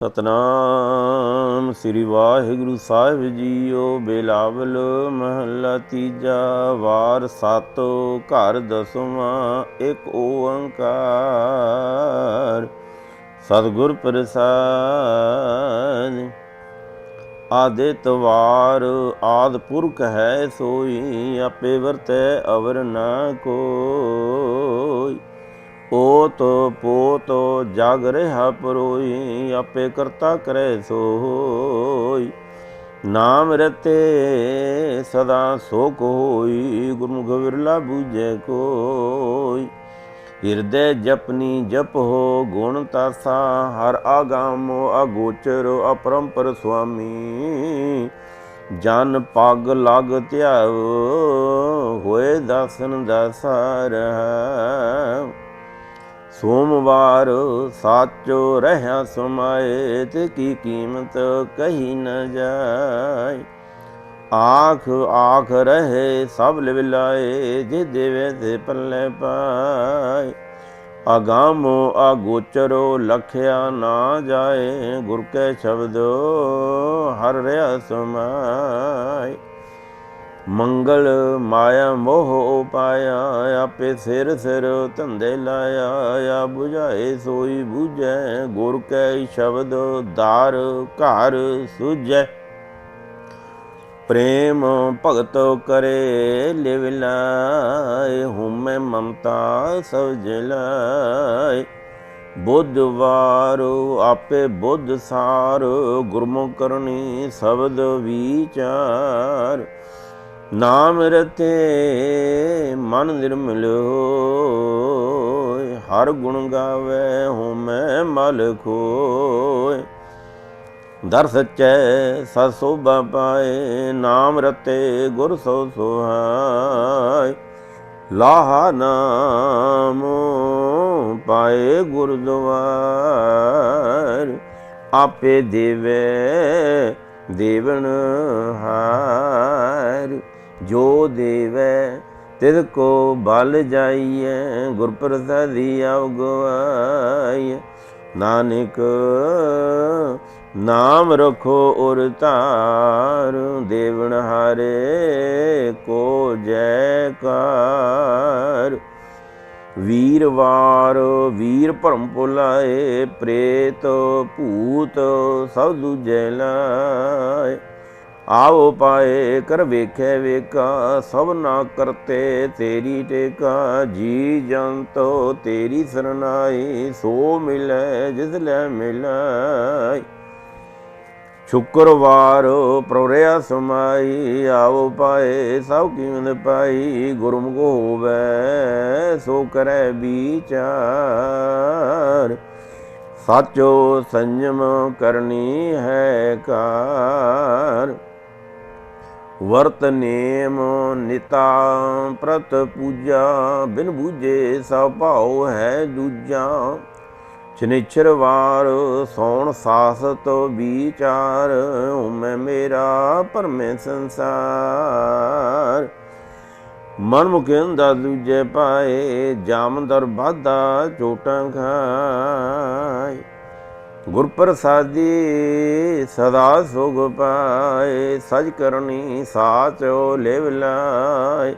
ਸਤਨਾਮ ਸ੍ਰੀ ਵਾਹਿਗੁਰੂ ਸਾਹਿਬ ਜੀਓ, ਬੇਲਾਵਲ ਮਹੱਲਾ ਤੀਜਾ ਵਾਰ ਸਤ ਘਰ ਦਸਵਾਂ ਇੱਕ ਓੰਕਾਰ। ਸਤਿਗੁਰ ਪ੍ਰਸਾਦ, ਆਦਿਤ ਵਾਰ, ਆਦ ਪੁਰਖ ਹੈ ਸੋਈ, ਆਪੇ ਵਰਤੈ ਅਵਰ ਨਾ ਕੋਈ ਓਤ ਪੋਤ ਜਗ ਰਿਹਾ ਪਰੋਈ, ਆਪੇ ਕਰਤਾ ਕਰੈ ਸੋਈ। ਨਾਮ ਰਤੇ ਸਦਾ ਸੋਕ ਹੋਈ ਗੁਰਮੁਖ ਵਿਰਲਾ ਬੂਝੈ ਕੋਈ। ਹਿਰਦੈ ਜਪਨੀ ਜਪ ਹੋ ਗੁਣ ਤਾਸਾ, ਹਰ ਆਗਾਮੋ ਅਗੋਚਰ ਅਪਰੰਪਰ ਸੁਆਮੀ। ਜਨ ਪਗ ਲਗ ਧਿਆਵ, ਹੋਏ ਦਾਸਨ ਦਾਸਾਰ ਸੋਮਵਾਰ ਸਾਚੋ ਰਹਾ ਸਮਾਏ ਤੇ ਕੀ ਕੀਮਤ ਕਹੀ ਨ ਜਾਏ। ਆਖ ਆਖ ਰਹੇ ਸਭ ਲਿਵਲਾਏ ਜੇ ਦੇਵੇ ਤੇ ਪੱਲੇ ਪਾਏ। ਅਗਾਮੋ ਅਗੋਚਰੋ ਲਖਿਆ ਨਾ ਜਾਏ, ਗੁਰ ਕੈ ਸ਼ਬਦੋ ਹਰ ਰਿਆ ਸਮਾਏ। ਮੰਗਲ ਮਾਇਆ ਮੋਹ ਉਪਾਇਆ ਆਪੇ ਸਿਰ ਸਿਰ ਧੰਦੇ ਲਾਇਆ, ਆ 부ਝਾਏ ਸੋਈ 부ਝੈ ਗੁਰ ਕੈ ਸ਼ਬਦ ਦਾਰ ਘਰ ਸੁਝੈ। ਪ੍ਰੇਮ ਭਗਤ ਕਰੇ ਲਿਵ ਲਾਏ ਹੁਮੈ ਮਮਤਾ ਸਭ ਜਲਾਏ ਬੁੱਧਵਾਰ ਆਪੇ ਬੁੱਧ ਸਾਰ, ਗੁਰਮੁਖ ਕਰਨੀ ਸ਼ਬਦ ਵਿਚਾਰ। ਨਾਮ ਰਤੇ ਮਨ ਨਿਰਮਲ ਹੋਏ, ਹਰ ਗੁਣ ਗਾਵੇ ਹਉ ਮੈਂ ਮਲ ਖੋਏ ਦਰ ਸਚੈ ਸਤ ਸੋਭਾ ਪਾਏ, ਨਾਮ ਰਤੇ ਗੁਰ ਸੋ ਸੁਹਾਏ। ਲਾਹਾ ਨਾਮ ਪਾਏ ਗੁਰ ਦੁਆਰ, ਆਪੇ ਦੇਵੇ ਦੇਵਨ ਹਾਰ। ਜੋ ਦੇਵੈ ਤਿਦ ਕੋ ਬਲ ਜਾਈਐ ਗੁਰ ਪ੍ਰਸਾਦੀ ਆਵ ਗਵਾਈਐ ਨਾਨਕ, ਨਾਮ ਰਖੋ ਉਰ ਧਾਰ, ਦੇਵਨ ਹਾਰੇ ਕੋ ਜੈਕਾਰ। ਵੀਰਵਾਰ ਵੀਰ ਭਰਮ ਭੁਲਾਏ, ਪ੍ਰੇਤ ਭੂਤ ਸਭ ਦੂਜੈ ਲਾਏ। ਆਓ ਪਾਏ ਕਰ ਵੇਖੇ ਵੇਖਾ, ਸਭ ਨਾ ਕਰਤੇ ਤੇਰੀ ਟੇਕਾ, ਜੀ ਜੰਤੋ ਤੇਰੀ ਸਰਨਾਈ, ਸੋ ਮਿਲੈ, ਜਿਸ ਲੈ ਮਿਲਾਈ ਸ਼ੁਕਰਵਾਰ ਪ੍ਰਵਰਿਆ ਸਮਾਈ, ਆਓ ਪਾਏ ਸਭ ਕੀਮਤ ਪਾਈ, ਗੁਰਮੁਖ ਹੋਵੇ, ਸੋ ਕਰੈ ਵਿਚਾਰ। ਸਾਚੋ ਸੰਜਮ ਕਰਨੀ ਹੈ ਕਾਰ। ਵਰਤ ਨੇਮ ਨਿਤਾ ਪ੍ਰਤ ਪੂਜਾ, ਬਿਨ ਬੂਝੇ ਸਭ ਭਾਉ ਹੈ ਦੂਜਾ। ਸ਼ਨਿਚਰਵਾਰ ਸੋਣ ਸਾਸਤ ਵਿਚਾਰ ਮੈਂ ਮੇਰਾ ਪਰਮੇ ਸੰਸਾਰ। ਮਨ ਮੁਕਿੰਦਾ ਦੂਜੇ ਪਾਏ ਜਾਮਦਰ ਬਾਧਾ ਚੋਟਾਂ ਖਾਏ। ਗੁਰ ਪ੍ਰਸਾਦੀ ਸਦਾ ਸੁਖ ਪਾਏ, ਸਜ ਕਰਨੀ ਸਾਚੋ ਲਿਵ ਲਾਏ।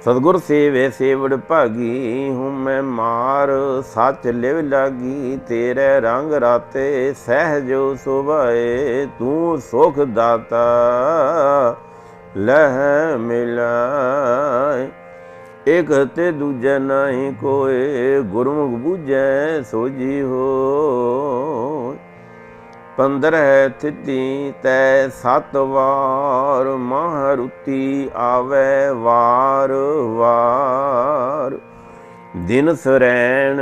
ਸਤਗੁਰ ਸੇਵੇ ਸੇਵੜ ਭਾਗੀ, ਹੂੰ ਮੈਂ ਮਾਰ ਸੱਚ ਲਿਵ ਲਾਗੀ। ਤੇਰੇ ਰੰਗ ਰਾਤੇ ਸਹਿਜੋ ਸੁਭਾਏ, ਤੂੰ ਸੁਖ ਦਾਤਾ ਲਹਿ ਮਿਲਾਏ। ਇਕ ਤੇ ਦੂਜੈ ਨਹੀਂ ਕੋਏ, ਗੁਰਮੁਖ ਬੂਝੈ ਸੋਜੀ ਹੋ ਪੰਦਰ ਹੈ ਥਿਤੀ ਤੈ ਸਤ ਵਾਰ ਮਹਰੁਤੀ ਆਵੇ ਵਾਰ ਵਾਰ। ਦਿਨ ਸਰੈਣ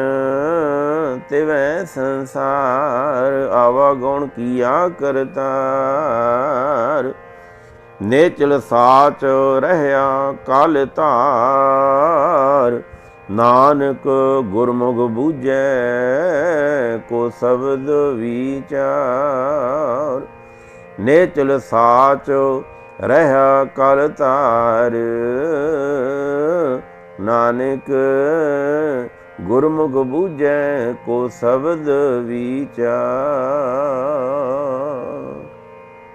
ਤਿਵੈ ਸੰਸਾਰ, ਆਵਾ ਗੁਣ ਕੀਆ ਕਰਤਾਰ। ਨੇਚਲ ਸਾਚ ਰਹਿਆ ਕਾਲ ਧਾਰ, ਨਾਨਕ ਗੁਰਮੁਖ ਬੂਝੈ ਕੋ ਸ਼ਬਦ ਵਿਚਾਰ। ਨੇਚਲ ਸਾਚ ਰਹਿਆ ਕਾਲ ਧਾਰ, ਨਾਨਕ ਗੁਰਮੁਖ ਬੂਝੈ ਕੋ ਸ਼ਬਦ ਵਿਚਾਰ।